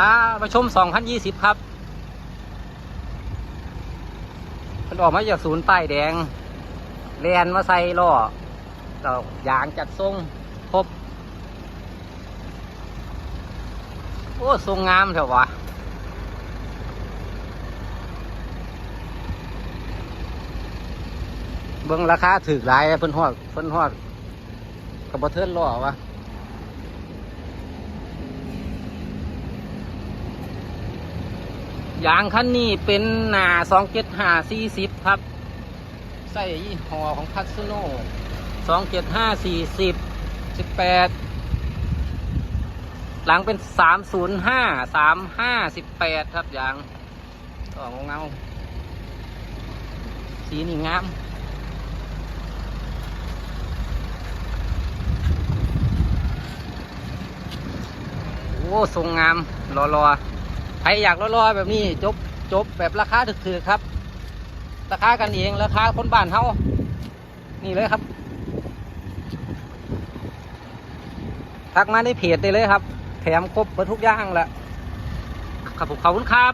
พามาชม 2020 ครับ มันออกมาจากศูนย์ป้ายแดงแลนมาใส่ล้อเรายางจัดทรงครบ โอ้ทรงงามเถอะวะเบิ่งราคาถือหลายเพิ่นฮอดเพิ่นฮอดกับบ่เทินล้อวะ ยางคันนี้เป็นหนาสองเจ็ดห้าสี่สิบครับ ใส่ยี่ห้อของพัสโน่สองเจ็ดห้าสี่สิบสิบแปดหลังเป็นสามศูนย์ห้าสามห้าสิบแปดครับยางก็เงา สีนี่งามโอ้ทรงงามรอรอ ใครอยากรอรอแบบนี้จบจบแบบราคาถึกๆครับ ราคากันเองราคาคนบ้านเฮานี่เลยครับ ทักมาในเพจได้เลยครับ แถมครบหมดทุกอย่างแหละขอบคุณครับ